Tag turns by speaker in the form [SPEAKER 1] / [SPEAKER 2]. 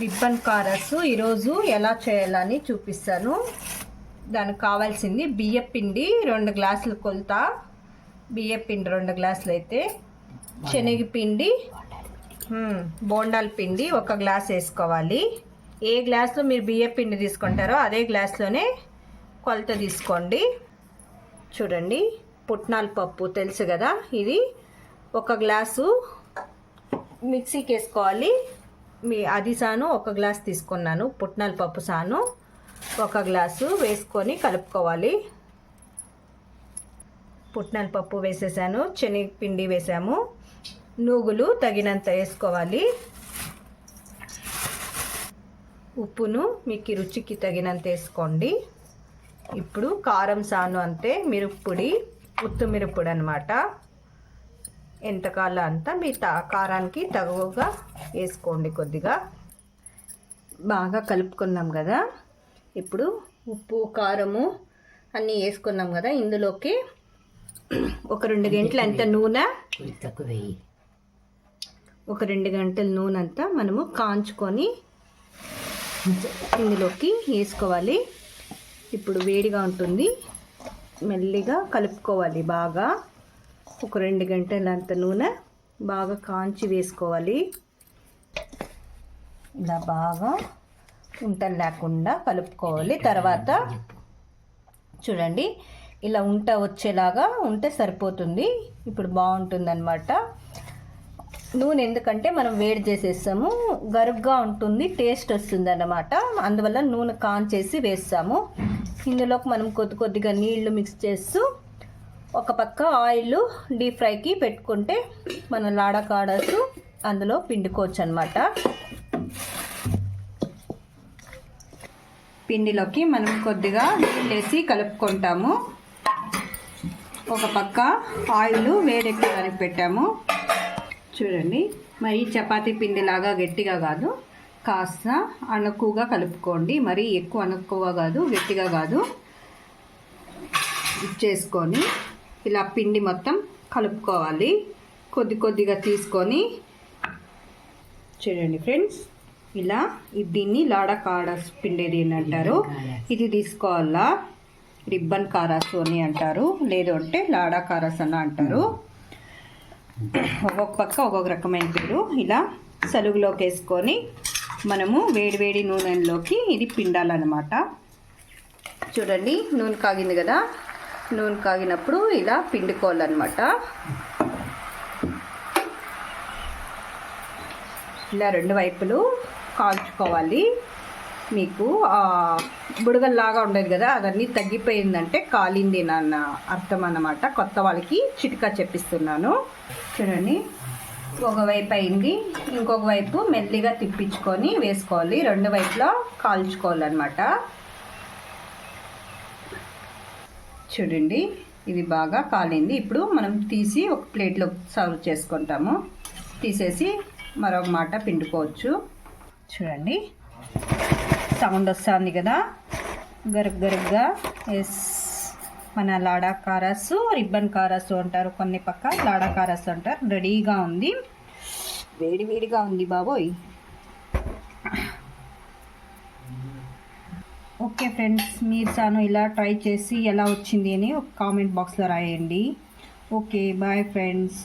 [SPEAKER 1] Ribbon కారస్ ఈరోజు ఎలా చేయాలని చూపిస్తాను. దానికి కావాల్సింది బియ్య పిండి రెండు గ్లాసులు కొలత. బియ్య పిండి రెండు గ్లాసులు అయితే. శనగపిండి బోండాల పిండి ఒక గ్లాస్ వేసుకోవాలి. ఏ గ్లాస్లో మీరు బియ్య పిండి తీసుకుంటారో అదే గ్లాస్లోనే కొలత తీసుకోండి. చూడండి పుట్నాల పప్పు తెలుసు కదా ఇది ఒక గ్లాసు మిక్సీకి వేసుకోవాలి. మీ అది సాను ఒక గ్లాస్ తీసుకున్నాను పుట్నాల పప్పు సాను. ఒక గ్లాసు వేసుకొని కలుపుకోవాలి. పుట్నాల పప్పు వేసేసాను శనగపిండి వేసాము. నూగులు తగినంత వేసుకోవాలి. ఉప్పును మీకు రుచికి తగినంత వేసుకోండి. ఇప్పుడు కారం సాను అంటే మిరప్పొడి ఉత్తు మిరప్పొడి అనమాట ఎంత కాలం అంతా మీ కారానికి తగువగా వేసుకోండి కొద్దిగా. బాగా కలుపుకున్నాం కదా. ఇప్పుడు ఉప్పు కారము అన్నీ వేసుకున్నాం కదా ఇందులోకి. ఒక రెండు గంటలు అంత నూనె. ఒక రెండు గంటల నూనె అంతా మనము కాంచుకొని ఇందులోకి వేసుకోవాలి. ఇప్పుడు వేడిగా ఉంటుంది. మెల్లిగా కలుపుకోవాలి బాగా. ఒక రెండు గంటలంత నూనె బాగా కాంచి వేసుకోవాలి. ఇలా బాగా ఉంటలు లేకుండా కలుపుకోవాలి. తర్వాత చూడండి ఇలా ఉంట వచ్చేలాగా ఉంటే సరిపోతుంది. ఇప్పుడు బాగుంటుంది అనమాట నూనె ఎందుకంటే మనం వేడి చేసేస్తాము. గరుగ్గా ఉంటుంది టేస్ట్ వస్తుంది అన్నమాట అందువల్ల నూనె కాన్ చేసి వేస్తాము. ఇందులోకి మనం కొద్ది కొద్దిగా నీళ్ళు మిక్స్ చేస్తూ ఒక పక్క ఆయిల్ డీప్ ఫ్రైకి పెట్టుకుంటే మన లాడ కాడసు అందులో పిండుకోవచ్చు అనమాట పిండిలోకి మనం కొద్దిగా నీళ్ళేసి కలుపుకుంటాము. ఒక పక్క ఆయిల్ వేడెక్కడానికి పెట్టాము. చూడండి మరి చపాతీ పిండిలాగా గట్టిగా కాదు. కాస్త అణుకుగా కలుపుకోండి. మరి ఎక్కువ అణుక్కువ కాదు గట్టిగా కాదు. చేసుకొని ఇలా పిండి మొత్తం కలుపుకోవాలి. కొద్ది కొద్దిగా తీసుకొని చూడండి ఫ్రెండ్స్ ఇలా దీన్ని లాడా కారాస్ పిండేది అని అంటారు ఇది తీసుకోవాలా? రిబ్బన్ కారాస్ అని అంటారు లేదు అంటే లాడా కారాస్ అని అంటారు. ఒక్కొక్క పక్క ఒక్కొక్క రకమైన పేరు. ఇలా సలుగులోకి వేసుకొని మనము వేడి వేడి నూనెలోకి ఇది పిండాలన్నమాట. చూడండి నూనె కాగింది కదా? నూనె కాగినప్పుడు ఇలా పిండుకోవాలన్నమాట. ఇలా రెండు వైపులు కాల్చుకోవాలి. మీకు బుడగల్లాగా ఉండేది కదా అదన్నీ తగ్గిపోయిందంటే కాలింది నాన్న అర్థం అన్నమాట. కొత్త వాళ్ళకి చిటికా చెప్పిస్తున్నాను. చూడండి ఒకవైపు అయింది ఇంకొక వైపు మెల్లిగా తిప్పించుకొని వేసుకోవాలి. రెండు వైపులా కాల్చుకోవాలన్నమాట. చూడండి ఇది బాగా కాలింది. ఇప్పుడు మనం తీసి ఒక ప్లేట్లో సర్వ్ చేసుకుంటాము. తీసేసి మరొక మాట పిండుకోవచ్చు. చూడండి సౌండ్ వస్తుంది కదా. గరుగ్ గరుగ్గా ఎస్ మన లాడా కారాసు రిబ్బన్ కారస్ అంటారు. కొన్ని పక్క లాడా కారస్ అంటారు. రెడీగా ఉంది. వేడి వేడిగా ఉంది బాబోయ్. ఓకే ఫ్రెండ్స్ మీరు తాను ఇలా ట్రై చేసి ఎలా వచ్చింది అని ఒక కామెంట్ బాక్స్లో రాయండి. Okay bye friends